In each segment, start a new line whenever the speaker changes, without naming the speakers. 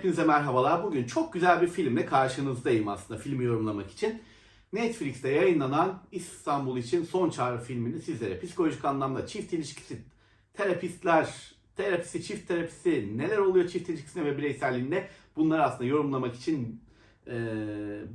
Hepinize merhabalar. Bugün çok güzel bir filmle karşınızdayım aslında filmi yorumlamak için. Netflix'te yayınlanan İstanbul için Son Çağrı filmini sizlere psikolojik anlamda çift ilişkisi, terapistler, terapisi, çift terapisi, neler oluyor çift ilişkisinde ve bireyselliğinde bunları aslında yorumlamak için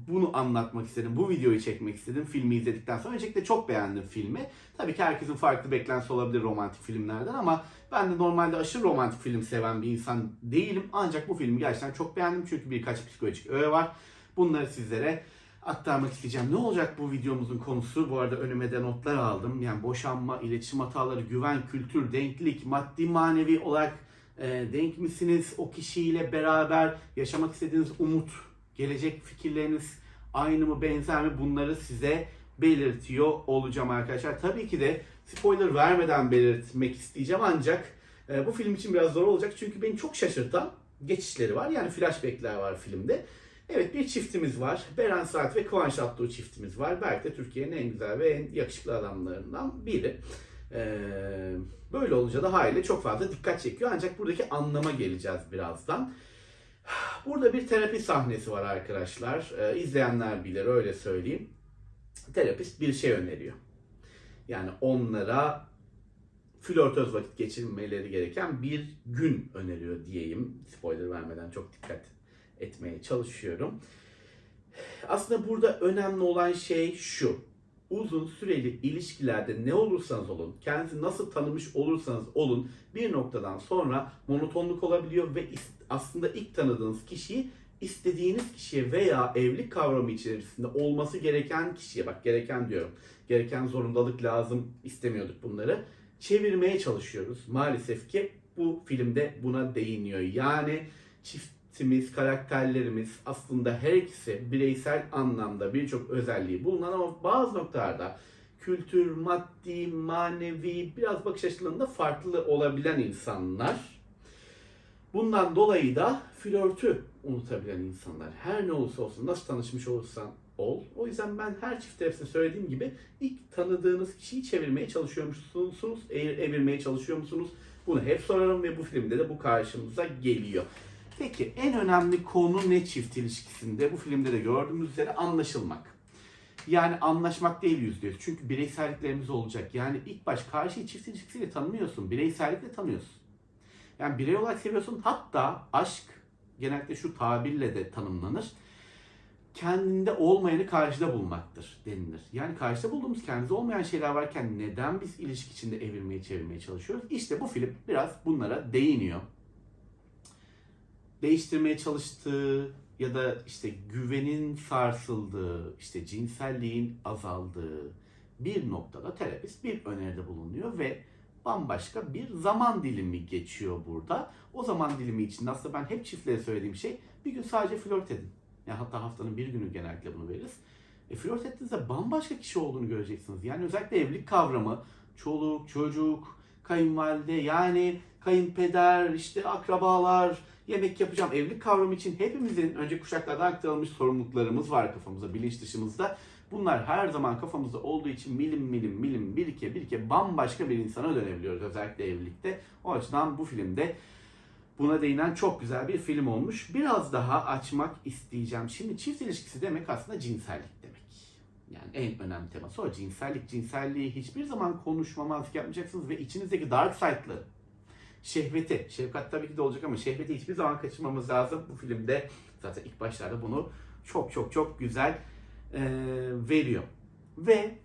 bunu anlatmak istedim. Bu videoyu çekmek istedim filmi izledikten sonra. Öncelikle çok beğendim filmi. Tabii ki herkesin farklı beklentisi olabilir romantik filmlerden ama ben de normalde aşırı romantik film seven bir insan değilim. Ancak bu filmi gerçekten çok beğendim çünkü birkaç psikolojik öğe var. Bunları sizlere aktarmak isteyeceğim. Ne olacak bu videomuzun konusu? Bu arada önüme de notlar aldım. Yani boşanma, iletişim hataları, güven, kültür, denklik, maddi manevi olarak e, denk misiniz? O kişiyle beraber yaşamak istediğiniz umut, gelecek fikirleriniz aynı mı benzer mi? Bunları size belirtiyor olacağım arkadaşlar. Tabii ki de spoiler vermeden belirtmek isteyeceğim ancak e, bu film için biraz zor olacak çünkü beni çok şaşırtan geçişleri var. Yani flashbackler var filmde. Evet bir çiftimiz var. Beren Saat ve Kıvanç Tatlıtuğ çiftimiz var. Belki de Türkiye'nin en güzel ve en yakışıklı adamlarından biri. Ee, böyle olunca da haliyle çok fazla dikkat çekiyor. Ancak buradaki anlama geleceğiz birazdan. Burada bir terapi sahnesi var arkadaşlar. Ee, izleyenler bilir öyle söyleyeyim. Terapist bir şey öneriyor. Yani onlara flörtöz vakit geçirmeleri gereken bir gün öneriyor diyeyim. Spoiler vermeden çok dikkat etmeye çalışıyorum. Aslında burada önemli olan şey şu. Uzun süreli ilişkilerde ne olursanız olun, kendinizi nasıl tanımış olursanız olun bir noktadan sonra monotonluk olabiliyor ve aslında ilk tanıdığınız kişiyi istediğiniz kişiye veya evlilik kavramı içerisinde olması gereken kişiye, bak gereken diyorum, gereken zorundalık lazım istemiyorduk bunları, çevirmeye çalışıyoruz. Maalesef ki bu filmde buna değiniyor. Yani çiftimiz, karakterlerimiz aslında her ikisi bireysel anlamda birçok özelliği bulunan ama bazı noktalarda kültür, maddi, manevi biraz bakış açılarında farklı olabilen insanlar. Bundan dolayı da flörtü unutabilen insanlar. Her ne olursa olsun, nasıl tanışmış olursan ol. O yüzden ben her çift hepsine söylediğim gibi ilk tanıdığınız kişiyi çevirmeye çalışıyor musunuz? Evirmeye çalışıyor musunuz? Bunu hep sorarım ve bu filmde de bu karşımıza geliyor. Peki en önemli konu ne çift ilişkisinde? Bu filmde de gördüğümüz üzere anlaşılmak. Yani anlaşmak değil yüzde yüz. Çünkü bireyselliklerimiz olacak. Yani ilk baş karşıyı çift ilişkisiyle tanımıyorsun. Bireysellikle tanıyorsun. Yani birey olarak seviyorsun. Hatta aşk genellikle şu tabirle de tanımlanır. Kendinde olmayanı karşıda bulmaktır denilir. Yani karşıda bulduğumuz kendimizde olmayan şeyler varken neden biz ilişki içinde evirmeye çevirmeye çalışıyoruz? İşte bu film biraz bunlara değiniyor. Değiştirmeye çalıştığı ya da işte güvenin sarsıldığı, işte cinselliğin azaldığı bir noktada terapist bir öneride bulunuyor ve bambaşka bir zaman dilimi geçiyor burada. O zaman dilimi için aslında ben hep çiftlere söylediğim şey bir gün sadece flört edin. Yani hatta haftanın bir günü genellikle bunu veririz. E, flört ettiğinizde bambaşka kişi olduğunu göreceksiniz. Yani özellikle evlilik kavramı, çoluk, çocuk, kayınvalide yani kayınpeder, işte akrabalar, yemek yapacağım. Evlilik kavramı için hepimizin önce kuşaklardan aktarılmış sorumluluklarımız var kafamızda, bilinç dışımızda. Bunlar her zaman kafamızda olduğu için milim milim milim birike birike bambaşka bir insana dönebiliyoruz özellikle evlilikte. O açıdan bu filmde buna değinen çok güzel bir film olmuş. Biraz daha açmak isteyeceğim. Şimdi çift ilişkisi demek aslında cinsellik demek. Yani en önemli teması o. Cinsellik, cinselliği hiçbir zaman konuşmamazlık yapmayacaksınız ve içinizdeki dark side'ları, şehveti, şefkat tabii ki de olacak ama şehveti hiçbir zaman kaçırmamız lazım. Bu filmde zaten ilk başlarda bunu çok çok çok güzel e, veriyor. Ve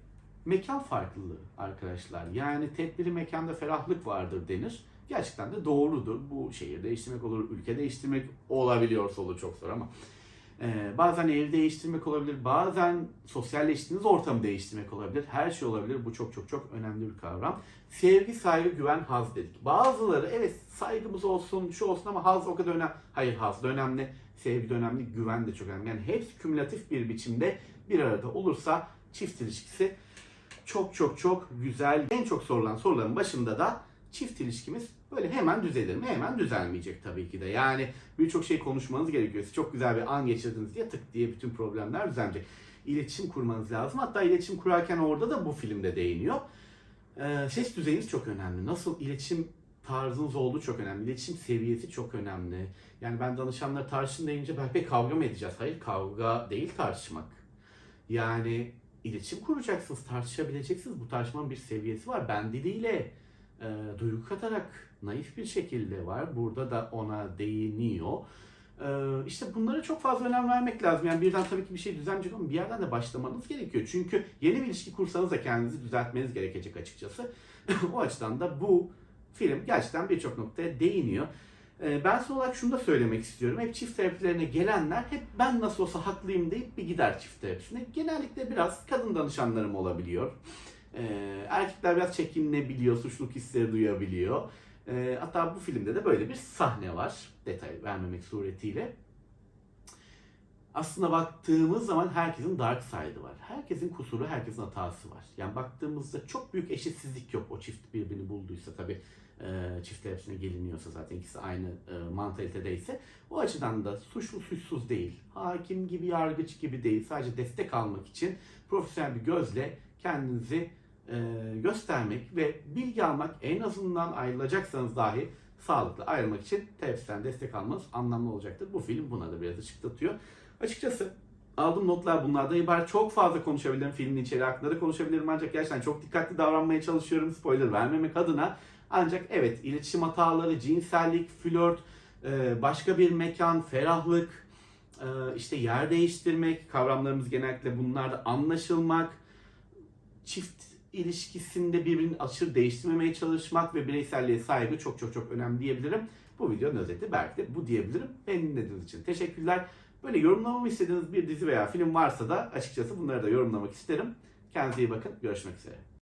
mekan farklılığı arkadaşlar. Yani tedbiri mekanda ferahlık vardır denir. Gerçekten de doğrudur. Bu şehir değiştirmek olur, ülke değiştirmek olabiliyorsa olur çok zor ama. E, bazen ev değiştirmek olabilir, bazen sosyalleştiğiniz ortamı değiştirmek olabilir. Her şey olabilir. Bu çok çok çok önemli bir kavram. Sevgi, saygı, güven, haz dedik. Bazıları evet saygımız olsun, şu olsun ama haz o kadar önemli. Hayır haz da önemli, sevgi de önemli, güven de çok önemli. Yani hepsi kümülatif bir biçimde bir arada olursa çift ilişkisi çok çok çok güzel. En çok sorulan soruların başında da çift ilişkimiz böyle hemen düzelir mi? Hemen düzelmeyecek tabii ki de. Yani birçok şey konuşmanız gerekiyor. Siz çok güzel bir an geçirdiniz diye tık diye bütün problemler düzelmeyecek. İletişim kurmanız lazım. Hatta iletişim kurarken orada da bu filmde değiniyor. Ee, ses düzeyiniz çok önemli. Nasıl iletişim tarzınız olduğu çok önemli. İletişim seviyesi çok önemli. Yani ben danışanlara tartışın deyince belki kavga mı edeceğiz? Hayır kavga değil tartışmak. Yani iletişim kuracaksınız, tartışabileceksiniz. Bu tartışmanın bir seviyesi var. Ben diliyle e, duygu katarak naif bir şekilde var. Burada da ona değiniyor. E, işte bunlara çok fazla önem vermek lazım. Yani birden tabii ki bir şey düzenleyecek ama bir yerden de başlamanız gerekiyor. Çünkü yeni bir ilişki kursanız da kendinizi düzeltmeniz gerekecek açıkçası. o açıdan da bu film gerçekten birçok noktaya değiniyor. Ee, Ben son olarak şunu da söylemek istiyorum. Hep çift terapilerine gelenler hep ben nasıl olsa haklıyım deyip bir gider çift terapisine. Genellikle biraz kadın danışanlarım olabiliyor. Ee, Erkekler biraz çekinebiliyor, suçluluk hisleri duyabiliyor. Ee, Hatta bu filmde de böyle bir sahne var. Detay vermemek suretiyle. Aslında baktığımız zaman herkesin dark side'ı var. Herkesin kusuru, herkesin hatası var. Yani baktığımızda çok büyük eşitsizlik yok. O çift birbirini bulduysa tabii e, çift hepsine geliniyorsa zaten ikisi aynı e, mantalitedeyse o açıdan da suçlu suçsuz değil. Hakim gibi, yargıç gibi değil. Sadece destek almak için profesyonel bir gözle kendinizi e, göstermek ve bilgi almak en azından ayrılacaksanız dahi sağlıklı ayrılmak için terapisten destek almanız anlamlı olacaktır. Bu film buna da biraz ışık tutuyor. Açıkçası aldığım notlar bunlardan ibaret. Çok fazla konuşabilirim filmin içeriği hakkında da konuşabilirim ancak gerçekten çok dikkatli davranmaya çalışıyorum spoiler vermemek adına. Ancak evet iletişim hataları, cinsellik, flört, e, başka bir mekan, ferahlık, e, işte yer değiştirmek, kavramlarımız genellikle bunlarda anlaşılmak, çift ilişkisinde birbirini aşırı değiştirmemeye çalışmak ve bireyselliğe saygı çok çok çok önemli diyebilirim. Bu videonun özeti belki de bu diyebilirim. Beni dinlediğiniz için teşekkürler. Böyle yorumlamamı istediğiniz bir dizi veya film varsa da açıkçası bunları da yorumlamak isterim. Kendinize iyi bakın. Görüşmek üzere.